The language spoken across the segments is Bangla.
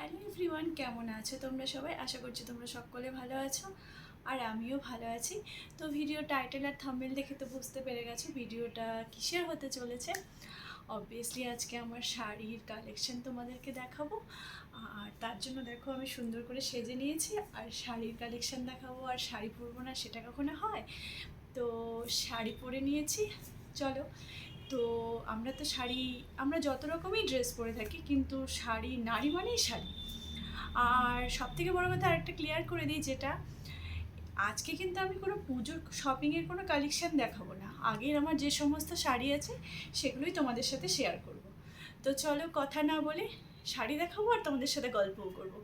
হ্যালো এভরিওয়ান কেমন আছো তোমরা সবাই? আশা করছি তোমরা সকলে ভালো আছো আর আমিও ভালো আছি। তো ভিডিও টাইটেল আর থাম্বনেল দেখে তো বুঝতে পেরে গেছো ভিডিওটা কিসের হতে চলেছে? অবভিয়াসলি আজকে আমার শাড়ির কালেকশন তোমাদেরকে দেখাবো। আর তার জন্য দেখো আমি সুন্দর করে সেজে নিয়েছি। আর শাড়ির কালেকশন দেখাবো আর শাড়ি পরবো না সেটা কখনো হয়? তো শাড়ি পরে নিয়েছি। চলো তো আমরা তো শাড়ি, আমরা যত রকমই ড্রেস পরে থাকি, কিন্তু শাড়ি, নারী মানেই শাড়ি। আর সব থেকে বড়ো কথা আরেকটা ক্লিয়ার করে দিই যেটা, আজকে কিন্তু আমি কোনো পুজোর শপিংয়ের কোনো কালেকশন দেখাবো না। আগের আমার যে সমস্ত শাড়ি আছে, সেগুলোই তোমাদের সাথে শেয়ার করব। তো চলো কথা না বলে শাড়ি দেখাবো আর তোমাদের সাথে গল্পও করব।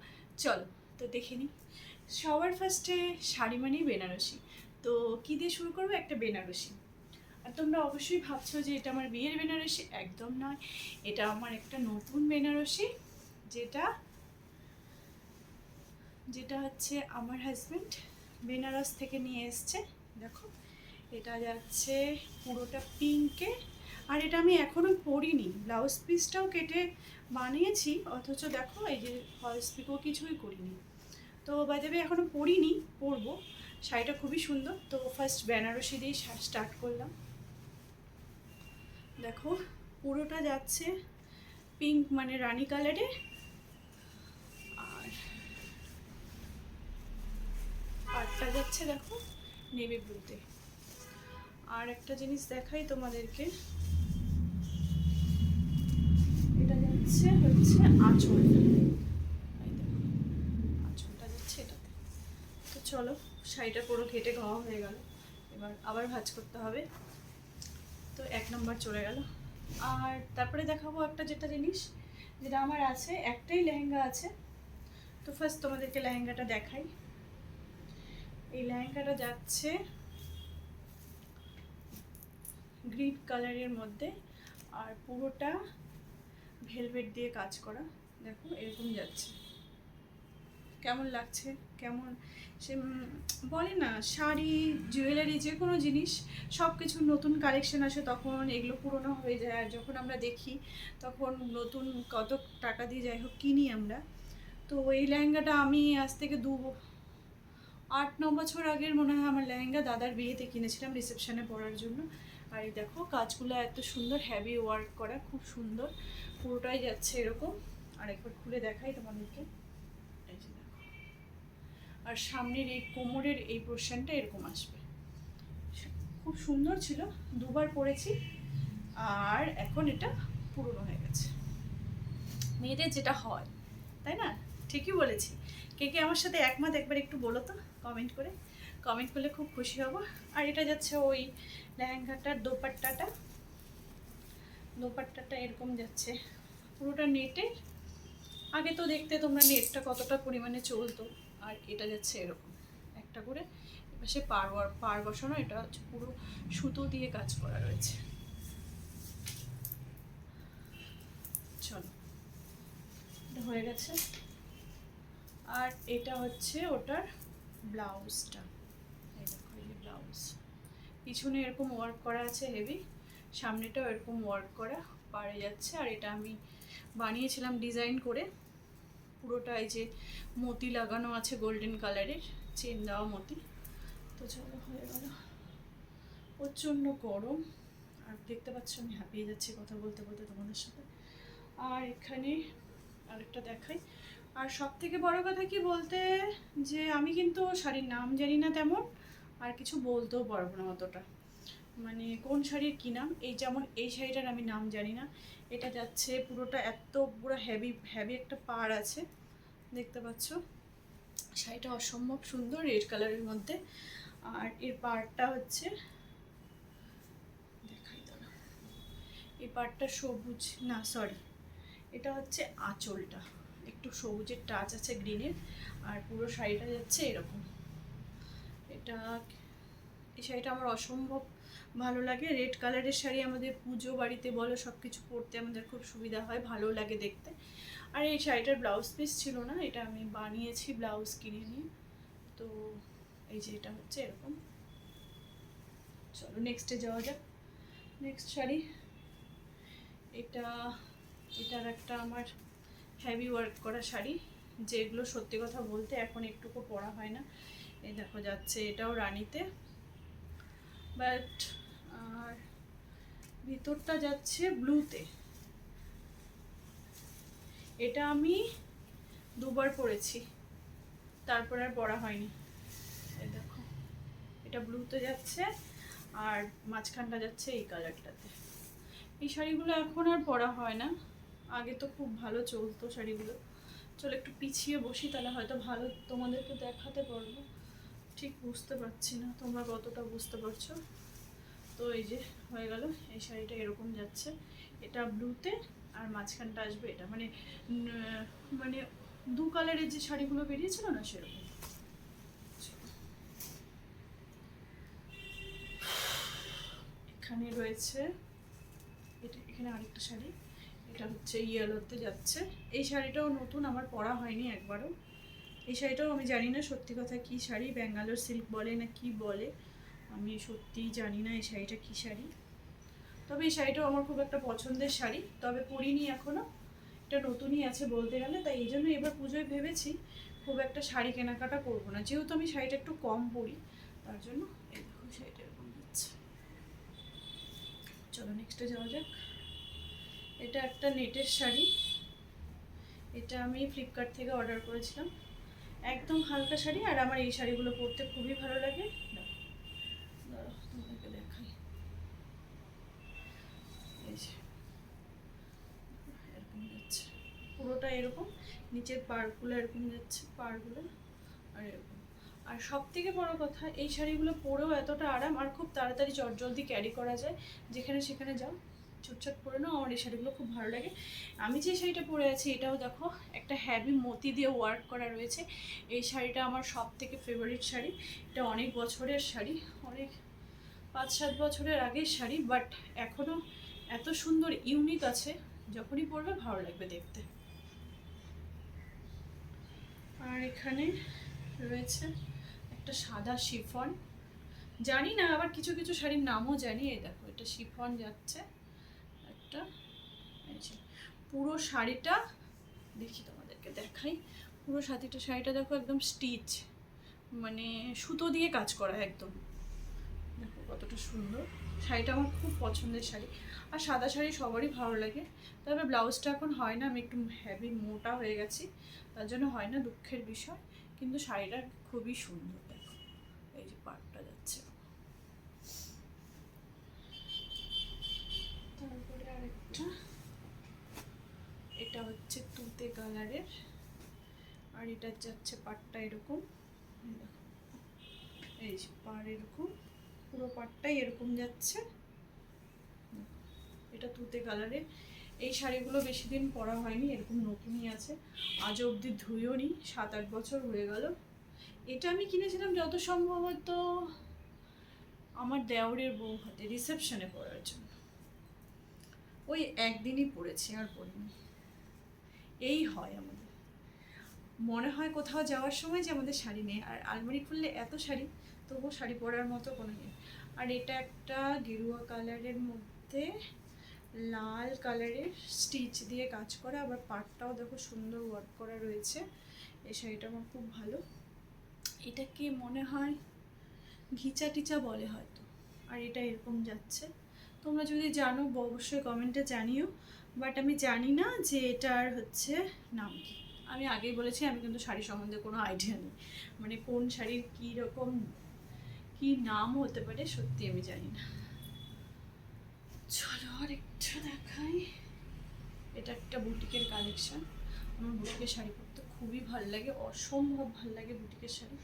চলো, তো দেখে নিই। সবার ফার্স্টে শাড়ি মানেই বেনারসি। তো কী দিয়ে শুরু করব? একটা বেনারসি। আর তোমরা অবশ্যই ভাবছ যে এটা আমার বিয়ের বেনারসি? একদম নয়। এটা আমার একটা নতুন বেনারসি, যেটা যেটা হচ্ছে আমার হাজব্যান্ড বেনারস থেকে নিয়ে এসছে। দেখো, এটা যাচ্ছে পুরোটা পিঙ্কে আর এটা আমি এখনও পরিনি। ব্লাউজ পিসটাও কেটে বানিয়েছি, অথচ দেখো, এই যে ফলস পিকও কিছুই করিনি। তো বাজাবে এখনও পরিনি, পরবো। শাড়িটা খুবই সুন্দর। তো ফার্স্ট বেনারসি দিয়েই স্টার্ট করলাম। দেখো, পুরোটা যাচ্ছে পিঙ্ক মানে রানী কালারে আর পাটটা যাচ্ছে দেখো নেভি ব্লুতে আর একটা জিনিস দেখাই তোমাদেরকে। এটা যাচ্ছে হচ্ছে আঁচল। আঁচলটা যাচ্ছে এটাতে। তো চলো, শাড়িটা পুরো কেটে খাওয়া হয়ে গেল। এবার আবার ভাজ করতে হবে। তো এক নম্বর চলে গেল। আর তারপরে দেখাবো একটা যেটা জিনিস, যেটা আমার আছে, একটাই লেহেঙ্গা আছে। তো ফার্স্ট তোমাদেরকে লেহেঙ্গাটা দেখাই। এই লেহেঙ্গাটা যাচ্ছে গ্রিন কালারের মধ্যে আর পুরোটা ভেলভেট দিয়ে কাজ করা। দেখো এরকম যাচ্ছে। কেমন লাগছে? কেমন? সে বলে না, শাড়ি জুয়েলারি যে কোনো জিনিস সব কিছু নতুন কালেকশন আসে তখন এগুলো পুরনো হয়ে যায়। আর যখন আমরা দেখি, তখন নতুন কত টাকা দিয়ে যাই হোক কিনি আমরা। তো এই লেহেঙ্গাটা আমি আজ থেকে দু আট, ন বছর আগের মনে হয় আমার লেহেঙ্গা দাদার বিয়েতে কিনেছিলাম রিসেপশানে পরার জন্য। আর এই দেখো, কাজগুলো এত সুন্দর হ্যাভি ওয়ার্ক করা, খুব সুন্দর। পুরোটাই যাচ্ছে এরকম। আর একবার খুলে দেখাই তোমাদেরকে। আর সামনের এই কোমরের এই পোর্শনটা এরকম আসবে। খুব সুন্দর ছিল, দুবার পরেছি আর এখন এটা পুরনো হয়ে গেছে। মেয়েদের যেটা হয়, তাই না? ঠিকই বলেছি। কে কে আমার সাথে একমত একবার একটু বলো তো কমেন্ট করে। কমেন্ট করলে খুব খুশি হব। আর এটা যাচ্ছে ওই লেহেঙ্গাটার দোপাট্টাটা। দোপাট্টাটা এরকম যাচ্ছে। পুরোটা নেটের। আগে তো দেখতে তোমরা নেটটা কতটা পরিমাণে চলতো। আর এটা যাচ্ছে এরকম। একটা করে এপাশে পার পার বসানো, এটা হচ্ছে পুরো সুতো দিয়ে কাজ করা রয়েছে। চলো হয়ে গেছে। আর এটা হচ্ছে ওটার ব্লাউজটা। ব্লাউজ। পিছনে এরকম ওয়ার্ক করা আছে হেভি সামনেটাও এরকম ওয়ার্ক করা, পাড়ে যাচ্ছে। আর এটা আমি বানিয়েছিলাম ডিজাইন করে। পুরোটা এই যে মতি লাগানো আছে গোল্ডেন কালারের চেন দেওয়া মতি। তো চলো, হয়ে গেল। প্রচণ্ড গরম। আর দেখতে পাচ্ছ, আমি হাঁপিয়ে যাচ্ছি কথা বলতে বলতে তোমাদের সাথে। আর এখানে আরেকটা দেখাই। আর সব থেকে বড় কথা কি বলতে, যে আমি কিন্তু শাড়ির নাম জানি না তেমন, আর কিছু বলতেও পারব না অতটা। মানে কোন শাড়ির কী নাম? এই যেমন এই শাড়িটার আমি নাম জানি না। এটা যাচ্ছে পুরোটা এত পুরো হেভি হেভি একটা পাড় আছে। দেখতে পাচ্ছ? শাড়িটা অসম্ভব সুন্দর রেড কালারের মধ্যে। আর এর পাড়টা হচ্ছে দেখাই দাঁড়া এই পাড়টা সবুজ, না সরি এটা হচ্ছে আঁচলটা। একটু সবুজের টাচ আছে গ্রিনের আর পুরো শাড়িটা যাচ্ছে এরকম। এটা, এই শাড়িটা আমার অসম্ভব ভালো লাগে। রেড কালারের শাড়ি আমাদের পুজো বাড়িতে বলো সব কিছু পরতে আমাদের খুব সুবিধা হয়, ভালো লাগে দেখতে। আর এই শাড়িটার ব্লাউজ পিস ছিল না, এটা আমি বানিয়েছি ব্লাউজ কিনে নিয়ে। তো এই যে এটা হচ্ছে এরকম। চলো নেক্সটে যাওয়া যাক। নেক্সট শাড়ি। এটা, এটার একটা আমার হেভি ওয়ার্ক করা শাড়ি, যেগুলো সত্যি কথা বলতে এখন একটুকু পরা হয় না। এই দেখো যাচ্ছে এটাও রানিতে। বাট আর ভিতরটা যাচ্ছে ব্লুতে। এটা আমি দুবার পরেছি। তারপর আর পরা হয়নি। দেখো, এটা ব্লুতে যাচ্ছে আর মাঝখানটা যাচ্ছে এই কালারটাতে। এই শাড়িগুলো এখন আর পরা হয় না। আগে তো খুব ভালো চলতো শাড়িগুলো। চলো একটু পিছিয়ে বসি, তাহলে হয়তো ভালো তোমাদেরকে দেখাতে পারব। ঠিক বুঝতে পারছি না, তোমরা কতটা বুঝতে পারছ? তো এই যে হয়ে গেল, এই শাড়িটা এরকম যাচ্ছে। এটা ব্লুতে আর মাঝখানটা আসবে এটা। মানে মানে দু কালারের যে শাড়িগুলো বেরিয়েছিল না সেরকম। এখানে রয়েছে, এটা, এখানে আরেকটা শাড়ি। এটা হচ্ছে ইয়েলোতে যাচ্ছে। এই শাড়িটাও নতুন, আমার পরা হয়নি একবারও। এই শাড়িটাও আমি জানি না সত্যি কথা কি শাড়ি ব্যাঙ্গালোর সিল্ক বলে না কি বলে। আমি সত্যিই জানি না এই শাড়িটা কি শাড়ি। তবে এই শাড়িটাও আমার খুব একটা পছন্দের শাড়ি। তবে পরিনি এখনও। এটা নতুনই আছে বলতে গেলে, তাই এই জন্য এবার পুজোয় ভেবেছি খুব একটা শাড়ি কেনাকাটা করব না। যেহেতু আমি শাড়িটা একটু কম পরি, তার জন্য দেখো শাড়িটা এরকম যাচ্ছে চলো নেক্সটে যাওয়া যাক। এটা একটা নেটের শাড়ি। এটা আমি ফ্লিপকার্ট থেকে অর্ডার করেছিলাম। একদম হালকা শাড়ি, আর আমার এই শাড়িগুলো পরতে খুবই ভালো লাগে দেখো, দাঁড়াও, তোমাদেরকে দেখাই এই যে এরকম যাচ্ছে পুরোটা এরকম, নিচের পাড়গুলো এরকম যাচ্ছে, পাড়গুলো আর এরকম। আর সব থেকে বড় কথা, এই শাড়িগুলো পরেও এতটা আরাম আর খুব তাড়াতাড়ি চটজলদি ক্যারি করা যায়, যেখানে সেখানে যাও ছুটছাট পরে নাও, আমার এই শাড়িগুলো খুব ভালো লাগে। আমি যে শাড়িটা পরে আছি, এটাও দেখো, একটা হ্যাভি মতি দিয়ে ওয়ার্ক করা রয়েছে। এই শাড়িটা আমার সব থেকে ফেভারিট শাড়ি। এটা অনেক বছরের শাড়ি, অনেক পাঁচ সাত বছরের আগের শাড়ি বাট এখনও এত সুন্দর ইউনিক আছে, যখনই পরবে ভালো লাগবে দেখতে। আর এখানে রয়েছে একটা সাদা শিফন। জানি না, আবার কিছু কিছু শাড়ির নামও জানি। এই দেখো, এটা শিফন যাচ্ছে। একটা পুরো শাড়িটা, দেখি তোমাদেরকে দেখাই। পুরো সাথীটা শাড়িটা দেখো একদম স্টিচ মানে সুতো দিয়ে কাজ করা একদম। কতটা সুন্দর। শাড়িটা আমার খুব পছন্দের শাড়ি। আর সাদা শাড়ি সবারই ভালো লাগে। তবে ব্লাউজটা এখন হয় না, আমি একটু হ্যাভি মোটা হয়ে গেছি। তার জন্য হয় না দুঃখের বিষয়। কিন্তু শাড়িটা খুবই সুন্দর, দেখো। এই যে পাটটা যাচ্ছে। তারপরে আরেকটা। এটা হচ্ছে তুতে কালারের। আর এটা যাচ্ছে পাটটা এরকম। এই যে পাড় এরকম। পুরো পাটটাই এরকম যাচ্ছে। এটা তুতে কালারের এই শাড়িগুলো বেশি দিন পরা হয়নি, এরকম নতুনই আছে। আজ অবধি ধুয়েও নি, সাত আট বছর হয়ে গেল। এটা আমি কিনেছিলাম যত সম্ভবত আমার দেওরের বউ হাতে রিসেপশনে পরার জন্য। ওই একদিনই পরেছি, আর পরিনি। এই হয় আমাদের মনে হয় কোথাও যাওয়ার সময় যে আমাদের শাড়ি নেই। আর আলমারি খুললে এত শাড়ি, তবুও শাড়ি পরার মতো কোনো নেই। আর এটা একটা গেরুয়া কালারের মধ্যে লাল কালারের স্টিচ দিয়ে কাজ করা। আবার পাটটাও দেখো সুন্দর ওয়ার্ক করা রয়েছে। এই শাড়িটা আমার খুব ভালো। এটাকে মনে হয় ঘিচা টিচা বলে হয়তো। আর এটা এরকম যাচ্ছে। তোমরা যদি জানো, অবশ্যই কমেন্টে জানিও। বাট আমি জানি না যে এটার হচ্ছে নাম কি। আমি আগেই বলেছি, আমি কিন্তু শাড়ি সম্বন্ধে কোনো আইডিয়া নেই। মানে কোন শাড়ির কী রকম, কী নাম হতে পারে, সত্যি আমি জানি না। চলো আরেকটা দেখাই। এটা একটা বুটিকের কালেকশন আমার বুটিকের শাড়ি পরতে খুবই ভালো লাগে, অসম্ভব ভালো লাগে বুটিকের শাড়ি।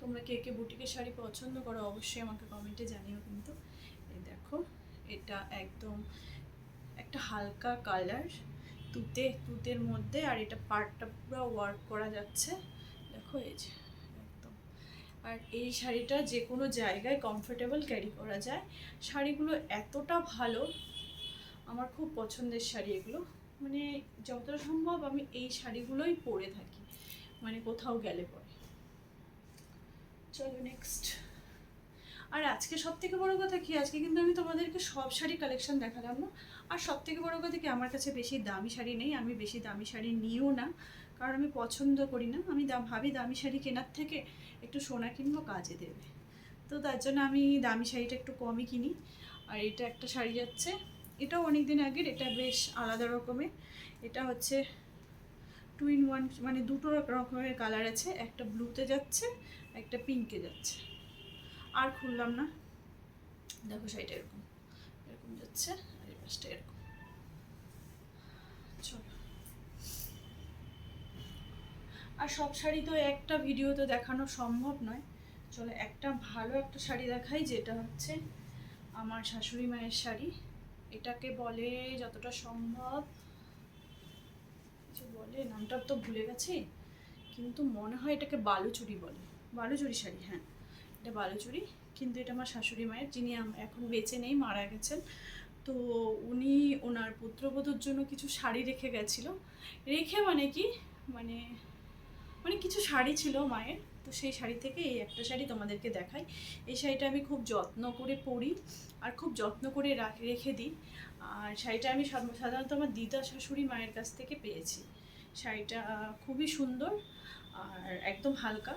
তোমরা কে কে বুটিকের শাড়ি পছন্দ করো অবশ্যই আমাকে কমেন্টে জানিও কিন্তু। এই দেখো, এটা একদম একটা হালকা কালার তুতে, তুতের মধ্যে আর এটা পার্টটা পুরো ওয়ার্ক করা যাচ্ছে। দেখো এই যে, একদম। আর এই শাড়িটা যে কোনো জায়গায় কমফোর্টেবল ক্যারি করা যায়। শাড়িগুলো এতটা ভালো, আমার খুব পছন্দের শাড়ি এগুলো। মানে যতটা সম্ভব আমি এই শাড়িগুলোই পরে থাকি মানে কোথাও গেলে পরে। চলো নেক্সট আর আজকে সব থেকে বড় কথা কি? আজকে কিন্তু আমি তোমাদেরকে সব শাড়ি কালেকশন দেখালাম না। আর সব থেকে বড় কথা কি? আমার কাছে বেশি দামি শাড়ি নেই। আমি বেশি দামি শাড়ি নিও না। কারণ আমি পছন্দ করি না। আমি দাম ভাবি দামি শাড়ি কেনার থেকে একটু সোনা কিনবো, কাজে দেবে। তো তার জন্য আমি দামি শাড়িটা একটু কমই কিনি। আর এটা একটা শাড়ি যাচ্ছে। এটাও অনেক দিন আগের। এটা বেশ আলাদা রকমের। এটা হচ্ছে টু ইন ওয়ান মানে দুটো রকমের কালার আছে। একটা ব্লুতে যাচ্ছে, একটা পিঙ্কে যাচ্ছে। আর খুললাম না। দেখো শাড়িটা এরকম। এরকম যাচ্ছে আর এই পাশটা এরকম। চলো। আর সব শাড়ি তো একটা ভিডিওতে দেখানো সম্ভব নয়। চলো একটা ভালো একটা শাড়ি দেখাই যেটা হচ্ছে আমার শাশুড়ি মায়ের শাড়ি। এটাকে বলে যতটা সম্ভব কিছু বলে নামটা তো ভুলে গেছি কিন্তু মনে হয় এটাকে বালুচুরি বলে। বালুচুরি শাড়ি হ্যাঁ। এটা বালুচুরি, কিন্তু এটা আমার শাশুড়ি মায়ের, যিনি এখন বেঁচে নেই, মারা গেছেন। তো উনি ওনার পুত্রবধূর জন্য কিছু শাড়ি রেখে গেছিল। রেখে মানে কি? মানে মানে কিছু শাড়ি ছিল মায়ের। তো সেই শাড়ি থেকে এই একটা শাড়ি তোমাদেরকে দেখাই। এই শাড়িটা আমি খুব যত্ন করে পরি আর খুব যত্ন করে রেখে দিই। আর শাড়িটা আমি সাধারণত আমার দিদা শাশুড়ি মায়ের কাছ থেকে পেয়েছি। শাড়িটা খুবই সুন্দর আর একদম হালকা।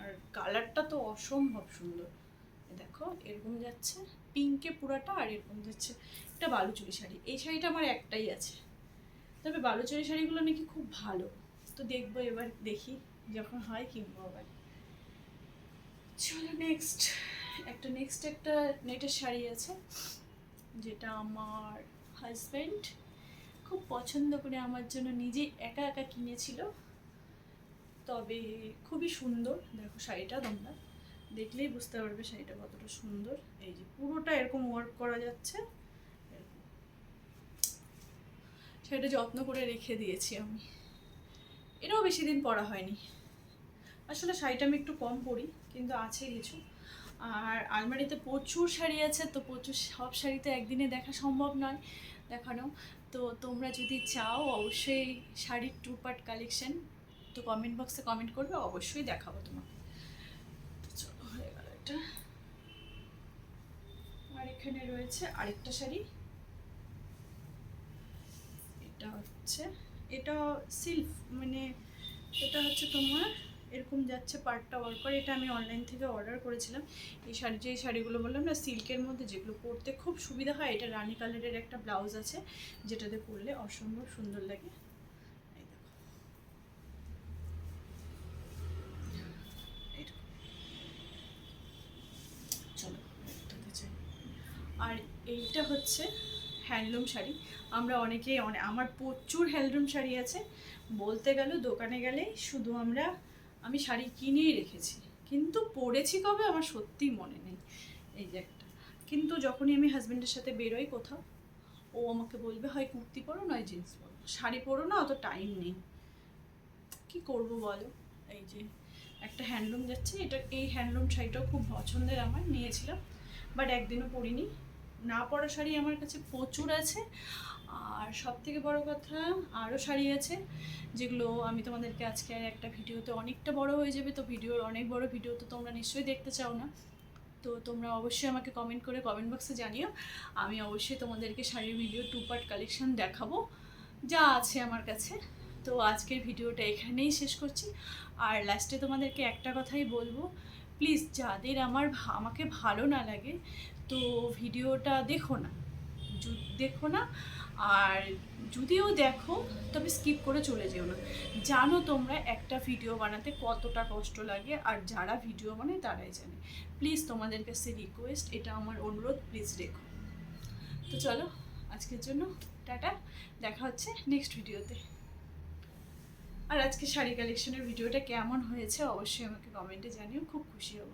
আর কালারটা তো অসম্ভব সুন্দর। দেখো, এরকম যাচ্ছে পিঙ্কে পুরাটা আর এরকম যাচ্ছে এটা বালুচুরি শাড়ি। এই শাড়িটা আমার একটাই আছে। তবে বালুচুরি শাড়িগুলো নাকি খুব ভালো। তো দেখব এবার, দেখি যখন হয় কিনবো আবার। চলো নেক্সট একটা নেক্সট একটা নেটের শাড়ি আছে, যেটা আমার হাজব্যান্ড খুব পছন্দ করে, আমার জন্য নিজে একা একা কিনেছিল। তবে খুবই সুন্দর। দেখো শাড়িটা তোমরা। দেখলেই বুঝতে পারবে শাড়িটা কতটা সুন্দর। এই যে পুরোটা এরকম ওয়ার্ক করা যাচ্ছে। শাড়িটা যত্ন করে রেখে দিয়েছি আমি। এটাও বেশি দিন পরা হয়নি। আসলে শাড়িটা আমি একটু কম পরি, কিন্তু আছে কিছু। আর আলমারিতে প্রচুর শাড়ি আছে, তো প্রচুর সব শাড়িতে একদিনে দেখা সম্ভব নয় দেখানো। তো তোমরা যদি চাও, অবশ্যই শাড়ির টু পার্ট কালেকশন তো কমেন্ট বক্সে কমেন্ট করবে, অবশ্যই দেখাবো তোমাকে। তো চলো, হয়ে গেল এটা। আর এখানে রয়েছে আরেকটা শাড়ি। এটা হচ্ছে, এটা সিল্ক মানে এটা হচ্ছে তোমার, এরকম যাচ্ছে পার্টটা ওয়ার্ক করে। এটা আমি অনলাইন থেকে অর্ডার করেছিলাম। এই শাড়ি যে শাড়িগুলো বললাম না সিল্কের মধ্যে যেগুলো পরতে খুব সুবিধা হয়, এটা রানী কালারের একটা ব্লাউজ আছে, যেটাতে পরলে অসম্ভব সুন্দর লাগে এই দেখো এইরকম। চলো এটাতে যাই। আর এইটা হচ্ছে হ্যান্ডলুম শাড়ি। আমরা অনেকেই অনেক আমার প্রচুর হ্যান্ডলুম শাড়ি আছে। বলতে গেল দোকানে গেলে শুধু আমরা, আমি শাড়ি কিনেই রেখেছি। কিন্তু পরেছি কবে আমার সত্যিই মনে নেই। এই যে একটা। কিন্তু যখনই আমি হাজব্যান্ডের সাথে বেরোই কোথাও, ও আমাকে বলবে, হয় কুর্তি পরো, নয় জিন্স পরো। শাড়ি পরো না, অত টাইম নেই। কি করব বলো? এই যে একটা হ্যান্ডলুম যাচ্ছে। এটা, এই হ্যান্ডলুম শাড়িটাও খুব পছন্দের আমার, নিয়েছিলাম। বাট একদিনও পরিনি। না পরা শাড়ি আমার কাছে প্রচুর আছে। আর সব থেকে বড় কথা আরও শাড়ি আছে, যেগুলো আমি তোমাদেরকে আজকে আর একটা ভিডিওতে অনেকটা বড় হয়ে যাবে। তো ভিডিওর অনেক বড় ভিডিও তো তোমরা নিশ্চয়ই দেখতে চাও না। তো তোমরা অবশ্যই আমাকে কমেন্ট করে কমেন্ট বক্সে জানিও। আমি অবশ্যই তোমাদেরকে শাড়ির ভিডিও টু পার্ট কালেকশন দেখাবো, যা আছে আমার কাছে। তো আজকের ভিডিওটা এখানেই শেষ করছি। আর লাস্টে তোমাদেরকে একটা কথাই বলব প্লিজ যাদের আমার আমাকে ভালো না লাগে তো ভিডিওটা দেখো না। দেখো না। আর যদিও দেখো, তবে স্কিপ করে চলে যেও না। জানো তোমরা একটা ভিডিও বানাতে কতটা কষ্ট লাগে, আর যারা ভিডিও বানায় তারাই জানে। প্লিজ তোমাদের কাছে রিকোয়েস্ট এটা আমার অনুরোধ প্লিজ রেখো তো চলো, আজকের জন্য টাটা। দেখা হচ্ছে নেক্সট ভিডিওতে আর আজকে শাড়ি কালেকশনের ভিডিওটা কেমন হয়েছে, অবশ্যই আমাকে কমেন্টে জানিও, খুব খুশি হব।